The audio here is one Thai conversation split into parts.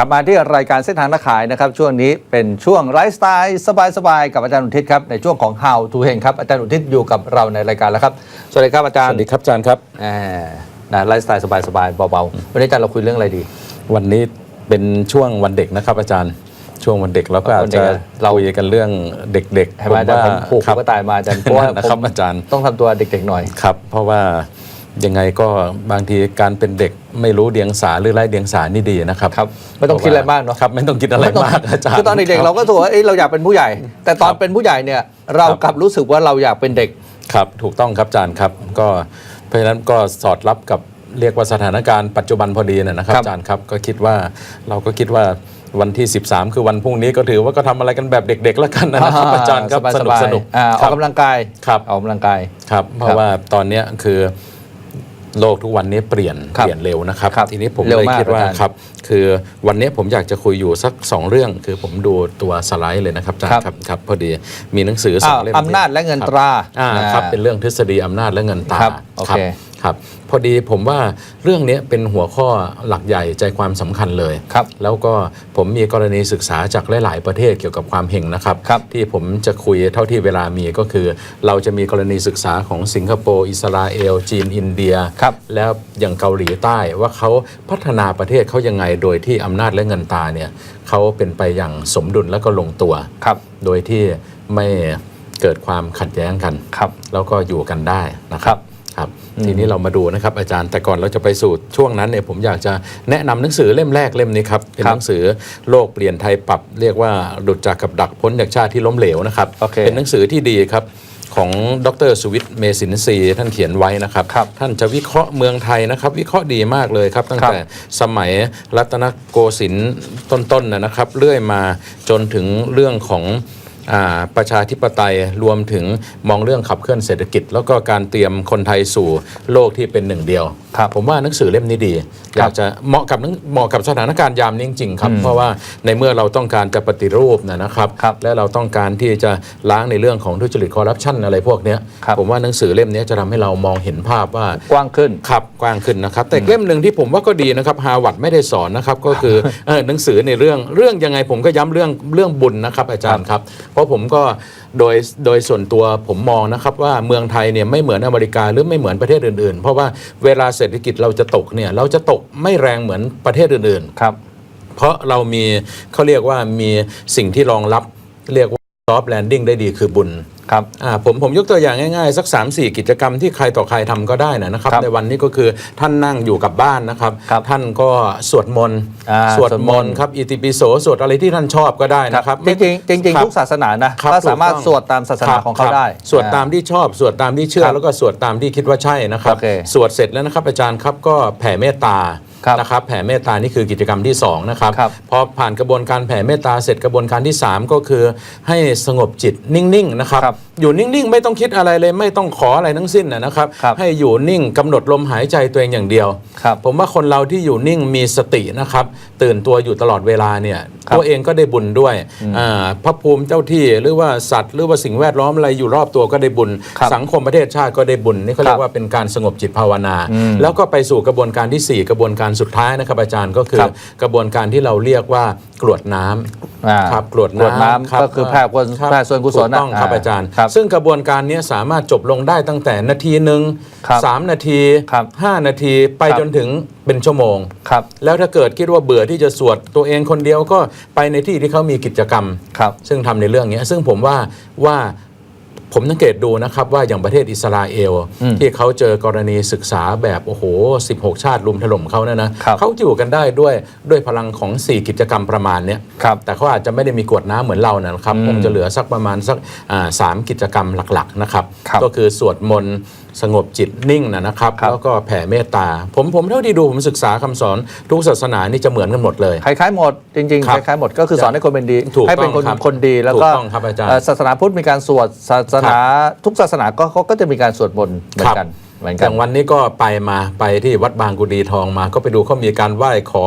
ลับมาที่รายการเส้นทางนักขายนะครับช่วงนี้เป็นช่วงไลฟ์สไตล์สบายๆกับอาจารย์อุทิศครับในช่วงของ How to เฮงครับอาจารย์อุทิศอยู่กับเราในรายการแล้วครับสวัสดีครับอาจารสย์วัสดีครับอาจารย์ครับแหมนะไลฟ์สไตล์สบายๆเบาๆวันนี้อาจารย์เราคุยเรื่องอะไรดี วันนี้เป็นช่วงวันเด็กนะครับ อาจารย์ช่วงวันเด็กเราก็อาจวันเด็จะกอะเราคุยกันเรื่องเด็กๆให้มาอาจารย์ผมผูกครับก็ตายมาอาจารย์เพราะว่านะครับผมอาจารย์ต้องทำตัวเด็กๆหน่อยครับเพราะว่า ยังไงก็บางทีการเป็นเด็กไม่รู้เดียงสาหรือไร้เดียงสานี่ดีนะครับครับไม่ต้องคิดอะไรมากเนอะครับไม่ต้องคิดอะไรมากอาจารย์คือตอนเด็กๆเราก็ถูกว่าเอ้ยเราอยากเป็นผู้ใหญ่ แต่ตอนครับเป็นผู้ใหญ่เนี่ยเราครับกลับรู้สึกว่าเราอยากเป็นเด็กครับถูกต้องครับอาจารย์ครับก็เพราะฉะนั้นก็สอดรับกับเรียกว่าสถานการณ์ปัจจุบันพอดีนะนะครับครับอาจารย์ครับก็คิดว่าเราก็คิดว่าวันที่ 13 คือวันพรุ่งนี้ก็ถือว่าก็ทำอะไรกันแบบเด็กๆแล้วกันนะครับอาจารย์ครับสสนุกบายสนุกๆอ่าอคอรักบกำลังกายครับออกกำลังกายครับ เพราะว่าตอนเนี้ยคือ โลกทุกวันนี้เปลี่ยนครับเปลี่ยนเร็วนะครับครับทีนี้ผมเร็วเลยมากคิดว่าอาจารย์ครับคือวันนี้ผมอยากจะคุยอยู่สักสองเรื่อง คือผมดูตัวสไลด์เลยนะครับอาจารครับย์ครับครับพอดีมีหนังสือสองอ้าวเล่มอำนาจและเงินคบตราอ่าอ่าครับเป็นเรื่องทฤษฎีอำนาจและเงินตราครับโอเค ครับพอดีผมว่าเรื่องนี้เป็นหัวข้อหลักใหญ่ใจความสำคัญเลยครับแล้วก็ผมมีกรณีศึกษาจากหลาย ๆ ประเทศเกี่ยวกับความเฮงนะครับครับที่ผมจะคุยเท่าที่เวลามีก็คือ เราจะมีกรณีศึกษาของสิงคโปร์อิสราเอล จีนอินเดียครับแล้วอย่างเกาหลีใต้ว่าเขาพัฒนาประเทศเขายังไงโดยที่อำนาจและเงินตราเนี่ยเขาเป็นไปอย่างสมดุลและก็ลงตัวครับโดยที่ไม่เกิดความขัดแย้งกันครับแล้วก็อยู่กันได้นะคครัรับบ ครับทีนี้เรามาดูนะครับอาจารย์แต่ก่อนเราจะไปสู่ช่วงนั้นเนี่ยผมอยากจะแนะนำหนังสือเล่มแรกเล่มนี้ครับเป็นครับหนังสือโลกเปลี่ยนไทยปรับเรียกว่าหลุดจากกับดักพ้นจากชาติที่ล้มเหลวนะครับโอเคเป็นหนังสือที่ดีครับของดรสุวิทย์เมสินทรีย์ท่านเขียนไว้นะครับครับท่านจะวิเคราะห์เมืองไทยนะครับ วิเคราะห์ดีมากเลยครับ ตั้งครับแต่สมัยรัตนโกสินทร์ต้นๆนะนะครับ เรื่อยมาจนถึงเรื่องของอา ประชาธิปไตยรวมถึงมองเรื่องขับเคลื่อนเศรษฐกิจ แล้วก็การเตรียมคนไทยสู่โลกที่เป็นหนึ่งเดียวครับผมว่าหนังสือเล่มนี้ดีอยากจะเหมาะกับหนังเหมาะกับสถานการณ์ยามนี้จริงๆครับ เพราะว่าในเมื่อเราต้องการจะปฏิรูปนะนะครับครับ และเราต้องการที่จะล้างในเรื่องของทุจริตคอร์รัปชันอะไรพวกเนี้ยครับผมว่าหนังสือเล่มนี้จะทำให้เรามองเห็นภาพว่ากว้างขึ้นครับกว้างขึ้นนะครับ แต่เล่มหนึ่งที่ผมว่าก็ดีนะครับฮาวัดไม่ได้สอนนะครับก็คือเออหนังสือในเรื่องเรื่องยังไงผมก็ย้ำเรื่องเรื่องบุญนะครับอาจารย์ครับเพราะผมก็โดยโดยส่วนตัวผมมองนะครับว่าเมืองไทยเนี่ยไม่เหมือนอเมริกาหรือไม่เหมือนประเทศอื่นๆ เพราะว่าเวลาเศรษฐกิจเราจะตกเนี่ยเราจะตกไม่แรงเหมือนประเทศอื่นๆ ครับ เพราะเรามีเขาเรียกว่ามีสิ่งที่รองรับเรียกว่าซอฟต์แลนดิ้งได้ดีคือบุญ ครับอ่าผมผมยกตัวอย่างง่ายๆ สัก 3 4 กิจกรรมที่ใครต่อใครทำก็ได้นะนะครับครับ ในวันนี้ก็คือท่านนั่งอยู่กับบ้านนะครับครับท่านก็สวดมนต์อ่าสวดสวดมมนนต์ต์ครับอิติปิโสสวดอะไรที่ท่านชอบก็ได้นะครับ จริงๆจริงคๆบทุกศาสนานะครับก็สามารถถูกต้องสวดตามศาสนาครับของเขาครับได้ สวดตามที่ชอบ สวดตามที่เชื่อครับแล้วก็สวดตามที่คิดว่าใช่นะครับโอเคสวดเสร็จแล้วนะครับอาจารย์ครับก็แผ่เมตตาครับ นะครับแผ่เมตตานี่คือกิจกรรมที่สองนะครับครับพอผ่านกระบวนการแผ่เมตตาเสร็จกระบวนการที่ 3 ก็คือให้สงบจิตนิ่งๆนะครับครับอยู่นิ่งๆ ไม่ต้องคิดอะไรเลยไม่ต้องขออะไรทั้งสิ้นนะนะครับครับให้อยู่นิ่งกำหนดลมหายใจตัวเองอย่างเดียวครับผมว่าคนเราที่อยู่นิ่งมีสตินะครับตื่นตัวอยู่ตลอดเวลาเนี่ยครับ ตัวเองก็ได้บุญด้วยอ่าพระภูมิเจ้าที่หรือว่าสัตว์หรือว่าสิ่งแวดล้อมอะไรอยู่รอบตัวก็ได้บุญครับสังคมประเทศชาติก็ได้บุญนี่เขาเรียกว่าเป็นการสงบจิตภาวนา แล้วก็ไปสู่กระบวนการที่ 4 กระบวนการสุดท้ายนะครับอาจารย์ก็คือครับกระบวนการที่เราเรียกว่า กรวดน้ำอ่าครับกรวดกรวดน้ำน้ำครับก็คือแผ่กุศลครับแผ่ส่วนกุศลถูกต้องนะครับอ่าอาจารย์ ครับ ซึ่งกระบวนการนี้สามารถจบลงได้ตั้งแต่นาทีหนึ่งครับสามนาทีครับห้านาทีไปครับ จนถึงเป็นชั่วโมง ครับแล้วถ้าเกิดคิดว่าเบื่อที่จะสวดตัวเองคนเดียวก็ไปในที่ที่เขามีกิจกรรม ครับ ซึ่งทำในเรื่องนี้ซึ่งผมว่าว่า ผมสังเกตดูนะครับว่าอย่างประเทศอิสราเอลอืมที่เขาเจอกรณีศึกษาแบบโอ้โห 16 ชาติลุมถล่มเขาเนี่ยนะครับเขาอยู่กันได้ด้วยด้วยพลังของ 4 กิจกรรมประมาณเนี้ยครับแต่เขาอาจจะไม่ได้มีกวดน้ำเหมือนเรานะครับอืมคงจะเหลือสักประมาณสักอ่าสามกิจกรรมหลักๆนะครับครับก็คือสวดมนต์สงบจิตนิ่งนะนะครับครับแล้วก็แผ่เมตตา ผมผมเท่าที่ดูผมศึกษาคำสอนทุกศาสนานี่จะเหมือนกันหมดเลยคล้ายๆหมดจริงๆครัคบล้ายๆหมดก็คือสอนให้คนเป็นดีถูกให้เป็นคนต้องครับคนดีแล้วก็ถูกต้องครับอาจารย์เศาสนาพุทธมีการสวดศาสนาทุกศาสนาก็เขาก็จะมีการสวดมนต์เหมือนกัน เหมือนอกันย่างวันนี้ก็ไปมาไปที่วัดบางกุดีทองมา ก็ไปดูเขามีการไหว้ขอ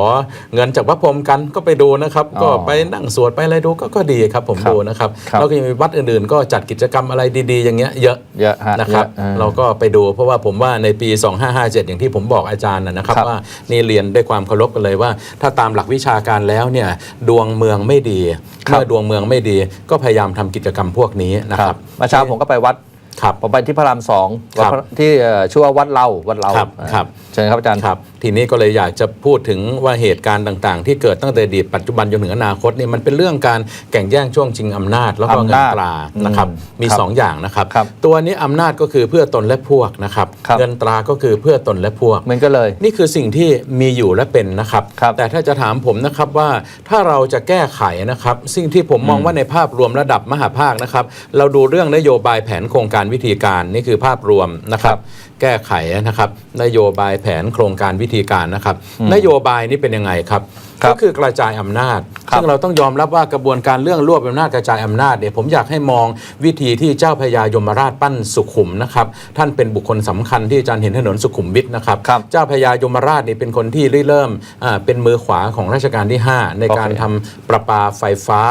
เงินจากพระพรหมกันก็ไปดูนะครับ อ๋อก็ไปนั่งสวดไปอะไรดูก็ก็ดีครับผมครับดูนะครับครับ แล้วก็ยังมีวัดอื่นๆ ก็จัดกิจกรรมอะไรดีๆ อย่างเงี้ยเยอะ เยอะฮะนะครับเยออเราก็ไปดูเพราะว่าผมว่าในปี 2557 อย่างที่ผมบอกอาจารย์นะนะครับ ครับว่านี่เรียนด้วยความเคารพกันเลยว่า ถ้าตามหลักวิชาการแล้วเนี่ยดวงเมืองไม่ดีครับ เมื่อดวงเมืองไม่ดี ก็พยายามทำกิจกรรมพวกนี้นะคครัรับบ เมื่อเช้าผมก็ไปวัด ครับผมไปที่พระรามสองครับวัดพระที่เอ่อชื่อว่าวัดเราวัดเราครับอ่าครับ เชิญครับอาจารย์ ครับ ทีนี้ก็เลยอยากจะพูดถึงว่าเหตุการณ์ต่างๆ ที่เกิดตั้งแต่อดีตปัจจุบันจนถึงอนาคตเนี่ยมันเป็นเรื่องการแข่งแย่งช่วงชิงอำนาจแล้วก็เงิอำนนาจตรานะครับอืมมีครับสองอย่างนะครับครับตัวนี้อำนาจก็คือเพื่อตนและพวกนะครับครับเงินตราก็คือเพื่อตนและพวกเหมือนกันเลย นี่คือสิ่งที่มีอยู่และเป็นนะครับครับแต่ถ้าจะถามผมนะครับว่าถ้าเราจะแก้ไขนะครับสิ่งที่ผมมองว่าในภาพรวมระดับมหาภาคนะครับ เราดูเรื่องนโยบายแผนโครงการวิธีการนี่คือภาพรวมนะครับ แก้ไขนะครับ นโยบายแผนโครงการวิธีการนะครับ นโยบายนี้เป็นยังไงครับครับก็คือกระจายอำนาจครับซึ่งเราต้องยอมรับว่ากระบวนการเรื่องรวบอำนาจกระจายอำนาจเนี่ยผมอยากให้มองวิธีที่เจ้าพระยายมราชปั้นสุขุมนะครับท่านเป็นบุคคลสำคัญที่อาจารย์เห็นถนนสุขุมวิทนะครับครับเจ้าพระยายมราชนี่เป็นคนที่ริเริ่มอ่าเป็นมือขวาของรัชกาลที่ 5 ในการโอเคทำประปาไฟฟ้า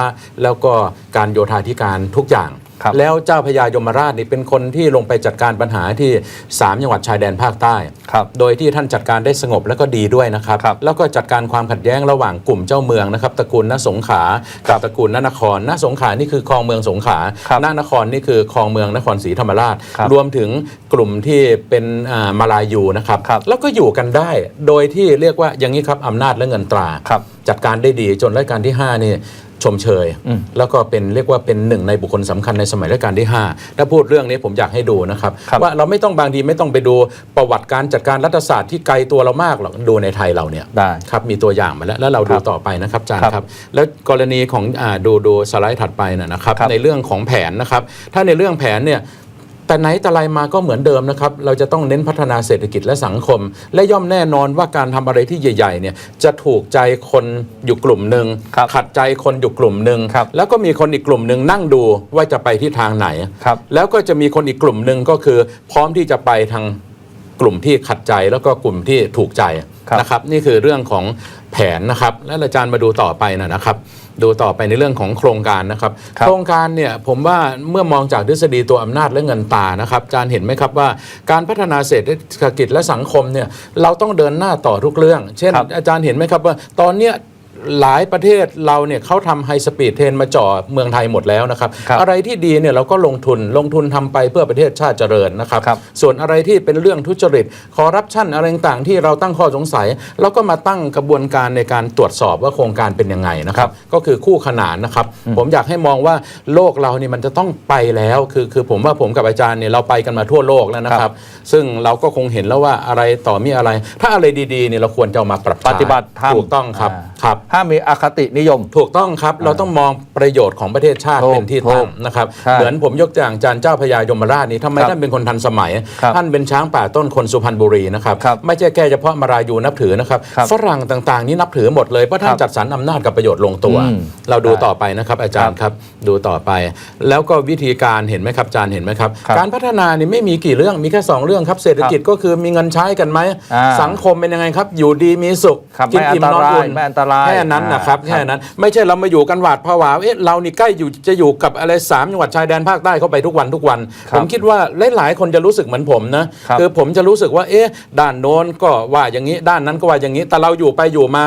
แล้วก็การโยธาธิการทุกอย่าง ครับแล้วเจ้าพระยายมราชนี่เป็นคนที่ลงไปจัดการปัญหาที่3จังหวัดชายแดนภาคใต้ ครับ โดยที่ท่านจัดการได้สงบแล้วก็ดีด้วยนะครับ ครับแล้วก็จัดการความขัดแย้งระหว่างกลุ่มเจ้าเมืองนะครับตระกูลนสงขลาครักับบตระกูลนนครนสงขลานี่คือคลองเมืองสงขลาครับนนครนี่คือคลองเมืองนครศรีธรรมราช ครับรวมถึงกลุ่มที่เป็นอ่ามาลายูนะครับ ครับ แล้วก็อยู่กันได้โดยที่เรียกว่าอย่างนี้ครับอำนาจและเงินตรา ครับ จัดการได้ดีจนรัชกาลที่ 5 นี่ ชมเชยอืมแล้วก็เป็นเรียกว่าเป็นหนึ่งในบุคคลสำคัญในสมัยรัชกาลที่ 5 ถ้าพูดเรื่องนี้ผมอยากให้ดูนะครับครับว่าเราไม่ต้องบางทีไม่ต้องไปดูประวัติการจัดการรัฐศาสตร์ที่ไกลตัวเรามากหรอกดูในไทยเราเนี่ยได้ครับมีตัวอย่างมาแล้วแล้วเราดูครับต่อไปนะครับอาจารย์ครับครับแล้วกรณีของอาดูดูสไลด์ถัดไปนะนะครับครับในเรื่องของแผนนะครับถ้าในเรื่องแผนเนี่ย แต่ไหนแต่ไรมาก็เหมือนเดิมนะครับ เราจะต้องเน้นพัฒนาเศรษฐกิจและสังคม และย่อมแน่นอนว่าการทำอะไรที่ใหญ่ๆเนี่ยจะถูกใจคนอยู่กลุ่มหนึ่งครับขัดใจคนอยู่กลุ่มหนึ่งครับแล้วก็มีคนอีกกลุ่มหนึ่งนั่งดูว่าจะไปที่ทางไหนครับแล้วก็จะมีคนอีกกลุ่มหนึ่งก็คือ พร้อมที่จะไปทางกลุ่มที่ขัดใจแล้วก็กลุ่มที่ถูกใจครับนะครับ นี่คือเรื่องของแผนนะครับ แล้วอาจารย์มาดูต่อไปนะนะครับ ดูต่อไปในเรื่องของโครงการนะครับครับโครงการเนี่ยผมว่าเมื่อมองจากทฤษฎีตัวอำนาจและเงินตรานะครับอาจารย์เห็นไหมครับว่าการพัฒนาเศรษฐกิจและสังคมเนี่ยเราต้องเดินหน้าต่อทุกเรื่อง เช่นครับอาจารย์เห็นไหมครับว่าตอนเนี้ย หลายประเทศเราเนี่ยเขาทำไฮสปีดเทรนมาจ่อเมืองไทยหมดแล้วนะครับ ครับอะไรที่ดีเนี่ยเราก็ลงทุนลงทุนทำไปเพื่อประเทศชาติเจริญนะครับ ครับ ส่วนอะไรที่เป็นเรื่องทุจริตคอร์รัปชันอะไรต่างๆที่เราตั้งข้อสงสัยเราก็มาตั้งกระบวนการในการตรวจสอบว่าโครงการเป็นยังไงนะครับ ก็คือคู่ขนานนะครับ ผมอยากให้มองว่าโลกเรานี่มันจะต้องไปแล้วคือคือผมว่าผมกับอาจารย์เนี่ยเราไปกันมาทั่วโลกแล้วนะคครัรับบซึ่งเราก็คงเห็นแล้วว่าอะไรต่อมีอะไร ถ้าอะไรดีๆเนี่ยเราควรจะเอามาปรับใช้ปฏิบัติธรรมถูกต้องครับอ่า ครับห้ามมีอคตินิยม ถูกต้องครับเราต้องมองประโยชน์ของประเทศชาติถูกเป็นที่ตั้งนะครับใช่เหมือนผมยกตัวอย่างจารย์เจ้าพระยายมราชนี่ทำไมครับท่านเป็นคนทันสมัยครับท่านเป็นช้างป่าต้นคนสุพรรณบุรีนะครับครับไม่ใช่แค่เฉพาะมารายูนับถือนะครับครับฝรั่งต่างๆ นี่นับถือหมดเลยเพราะท่านครับจัดสรรอำนาจกับประโยชน์ลงตัวอืมเราดูได้ต่อไปนะครับ อาจารย์ครับดูต่อไป แล้วก็วิธีการเห็นไหมครับอาจารย์เห็นไหมครับครับการพัฒนานี่ไม่มีกี่เรื่องมีแค่สองเรื่องครับเศรษฐกิจก็คือมีเงินใช้กันไหมอ่าสังคมเป็นยังไงครับ อยู่ดีมีสุขครับกินไม่อันอิ่มตนอนรายอุ่นไม่อันตรายแค่นั้นนะครับอ่าแค่นั้นไม่ใช่เรามาอยู่กันหวาดผวาเอ๊ะเรานี่ใกล้อยู่จะอยู่กับอะไรสามจังหวัดชายแดนภาคใต้เข้าไปทุกวันทุกวันครับผมคิดว่าหลายๆคนจะรู้สึกเหมือนผมนะครับอผมจะรู้สึกว่าเอ๊ะด้านโน้นก็ว่าอย่างนี้ด้านนั้นก็ว่าอย่างนี้แต่เราอยู่ไปอยู่มา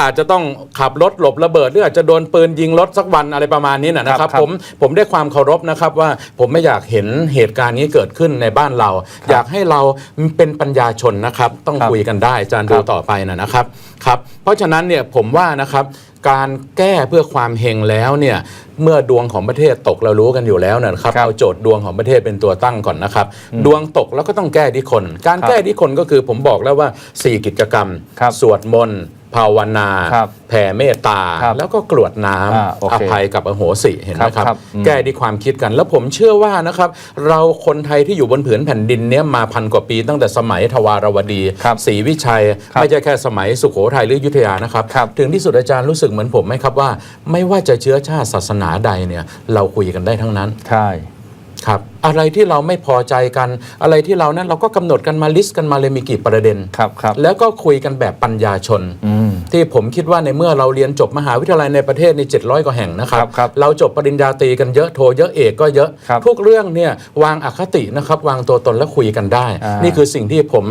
อาจจะต้องขับรถหลบระเบิดหรืออาจจะโดนปืนยิงรถสักวันอะไรประมาณนี้นะนะคครัรับบครับ ผมผมได้ความเคารพนะครับว่าผมไม่อยากเห็นเหตุการณ์นี้เกิดขึ้นในบ้านเรา อยากให้เราเป็นปัญญาชนนะครับ ต้องครับคุยกันได้อาจารย์ครัดูบต่อไปนะนะครับครับ เพราะฉะนั้นเนี่ยผมว่านะครับการแก้เพื่อความเฮงแล้วเนี่ยเมื่อดวงของประเทศตกเรารู้กันอยู่แล้วนะครับครับเอาโจทย์ดวงของประเทศเป็นตัวตั้งก่อนนะครับ ดวงตกแล้วก็ต้องแก้ที่คน การครับแก้ที่คนก็คือผมบอกแล้วว่า 4 กิจกรรมครับสวดมนต์ ภาวนาครับแผ่เมตตา ครับแล้วก็กรวดน้อ่าโอำเคอภัยกับอโหสิเห็นไหมครับครับครับอืมแก้ที่ความคิดกัน แล้วผมเชื่อว่านะครับ เราคนไทยที่อยู่บนผืนแผ่นดินเนี้ยมาพันกว่าปีตั้งแต่สมัยทวารวดีครับศรีวิชัย ครับไม่ใช่แค่สมัยสุโขทัยหรืออยุธยานะครับ ครับ ถึงที่สุดอาจารย์รู้สึกเหมือนผมไหมครับว่า ไม่ว่าจะเชื้อชาติศาสนาใดเนี่ยเราคุยกันได้ทั้งนั้น ใช่ ครับ อะไรที่เราไม่พอใจกัน อะไรที่เรานั้นเราก็กำหนดกันมาลิสต์กันมาเลยมีกี่ประเด็นครับครับแล้วก็คุยกันแบบปัญญาชนอืมที่ผมคิดว่าในเมื่อเราเรียนจบมหาวิทยาลัยในประเทศนี่700 กว่าแห่งนะครับครับครับเราจบปริญญาตรีกันเยอะโทเยอะเอกก็เยอะครับทุกเรื่องเนี่ยวางอคตินะครับ วางตัวตนแล้วคุยกันได้อ่านี่นี่คือสิ่งที่ผม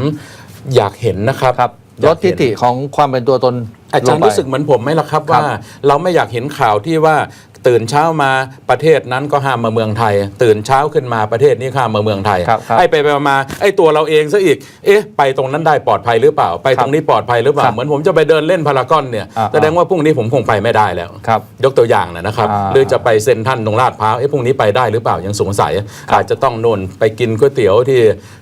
อยากเห็นนะครับครับอยลกดทิเห็นฐิของความเป็นตัวตนอาจารย์ลงไปรู้สึกเหมือนผมไหมล่ะครับครับว่า เราไม่อยากเห็นข่าวที่ว่า ตื่นเช้ามาประเทศนั้นก็ห้ามมาเมืองไทย ตื่นเช้าขึ้นมาประเทศนี้ห้ามมาเมืองไทยครับครับไอ้ไปไปมาไอ้ตัวเราเองซะอีก เอ๊ะ ไปตรงนั้นได้ปลอดภัยหรือเปล่า ไปตรงนี้ปลอดภัยหรือเปล่าครับเหมือนผมจะไปเดินเล่นพารากอนเนี่ยอ่าแสดงว่าพรุ่งนี้ผมคงไปไม่ได้แล้ว ครับ ยกตัวอย่างนะนะครับอ่าหรือจะไปเซ็นทรันตรงลาดพร้าวเอ๊ะพรุ่งนี้ไปได้หรือเปล่ายังสงสัย อาจจะต้องโน่นไปกินก๋วยเตี๋ยวที่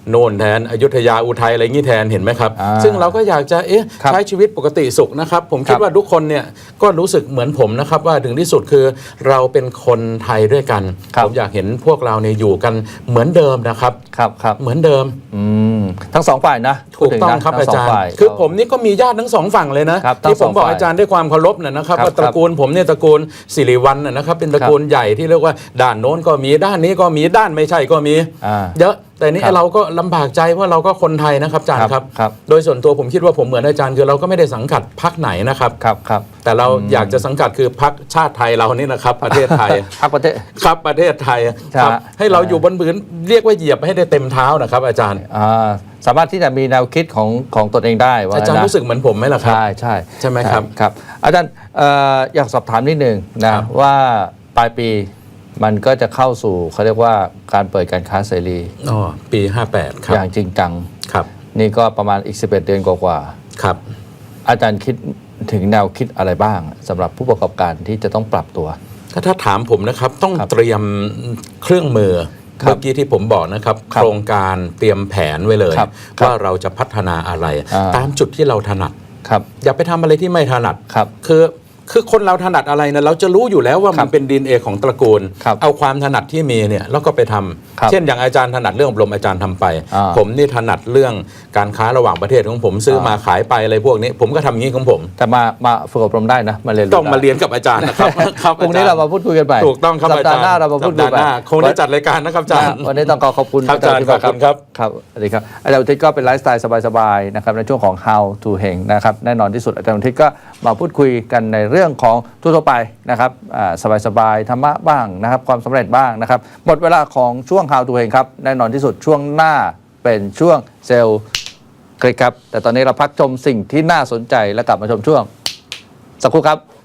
โน่นแทนอยุธยาอุทัยอะไรงี้แทนเห็นไหมครับ อ่าซึ่งเราก็อยากจะเอ๊ะครับใช้ชีวิตปกติสุขนะครับ ผมคิดครับว่าทุกคนเนี่ยก็รู้สึกเหมือนผมนะครับว่าถึงที่สุดคือเราเป็นคนไทยด้วยกันครับ ผมอยากเห็นพวกเราเนี่ยอยู่กันเหมือนเดิมนะครับ ครับครับเหมือนเดิม อืมทั้งสองฝ่ายนะถูกต้องพูดถึนะครับทั้อาสงจารย์ ฝ่ยคือผมนี่ก็มีญาติทั้งสองฝั่งเลยนะครับทั้งที่ผมสองบอกฝ่ายอาจารย์ด้วยความเคารพนะนะครับครับว่าตระกูลผมเนี่ยตระกูลสิริวัลนะนะครับเป็นตระกูลใหญ่ที่เรียกว่าด้านโน้นก็มีด้านนี้ก็มีด้านไม่ใช่ก็มี อ่า เยอะ แต่นี่ครับเราก็ลำบากใจว่าเราก็คนไทยนะครับอาจารย์ครับครับ ครับ โดยส่วนตัวผมคิดว่าผมเหมือนอาจารย์คือเราก็ไม่ได้สังกัดพรรคไหนนะครับ ครับครับแต่เราอยากจะสังกัดคือพรรคชาติไทยเรานี่นะครับ ประเทศไทย พักประเทศ ครับประเทศไทยใช่ครับฮะให้เราอยู่บนพื้นเรียกว่าเหยียบให้ได้เต็มเท้านะครับ อาจารย์ อ่าสามารถที่จะมีแนวคิดของของตนเองได้ว่าอาจารย์นะรู้สึกเหมือนผมไหมล่ะครับ ใช่ใช่ใช่ไหมครับครับอาจารย์เอ่ออยากสอบถามนิดหนึ่งนะครับ ว่าปลายปี มันก็จะเข้าสู่เขาเรียกว่าการเปิดการค้าเสรีอ๋อปี 58 ครับ อย่างจริงจังครับ นี่ก็ประมาณอีก 11 เดือนกว่าครับๆอาจารย์คิดถึงแนวคิดอะไรบ้างสำหรับผู้ประกอบการที่จะต้องปรับตัว ถ้าถ้าถามผมนะครับต้องครับเตรียมเครื่องมือครับเมื่อกี้ที่ผมบอกนะครับ ครับโครงการเตรียมแผนไว้เลยครับครับว่าเราจะพัฒนาอะไร อ่า ตามจุดที่เราถนัด ครับอย่าไปทำอะไรที่ไม่ถนัด ครับ คือ คือคนเราถนัดอะไรนะเราจะรู้อยู่แล้วว่าครัมันบเป็นดีเอของตระกูลครับเอาความถนัดที่มีเนี่ยแล้วก็ไปทำครับเช่นอย่างอาจารย์ถนัดเรื่องอบรมอาจารย์ทำไปอ่าผมนี่ถนัดเรื่องการค้าระหว่างประเทศของผมซื้ออ่ามมาขายไปอะไรพวกนี้ ผมก็ทำงี้ของผม แต่มามาฝึกอบรมได้นะมาเรียนต้องมาได้เรียนกับอาจารย์นะครับครับพรุ่งนี้อจเรามาพูดคุยกันไปถูกต้องครับสัปดาห์หน้าเรามาพูดคุยสัปไปดาห์หน้าคงได้จัดรายการนะครับอาจารย์นะวันนี้ต้องขอขอบคุณครับอาจารย์ที่มขอบคุณครับครับสวัสดีครับอาจารย์อุทิศก็เป็นไลฟ์สไตล์สบายๆนะครับในช่วงของ how to เฮงนะครับแน่นอนที่สุดอาจารย์อุทิศก็มาพูดคุยกันในเรื่องื่องของทั่วไปนะครับสบาสบายๆธรรมะบ้างนะครับ ความสำเร็จบ้างนะครับ หมดเวลาของช่วงข่าวตัวเองครับ แน่นอนที่สุดช่วงหน้าเป็นช่วงเซลล์คลิกครับ แต่ตอนนี้เราพักชมสิ่งที่น่าสนใจและกลับมาชมช่วง สักครู่ครับ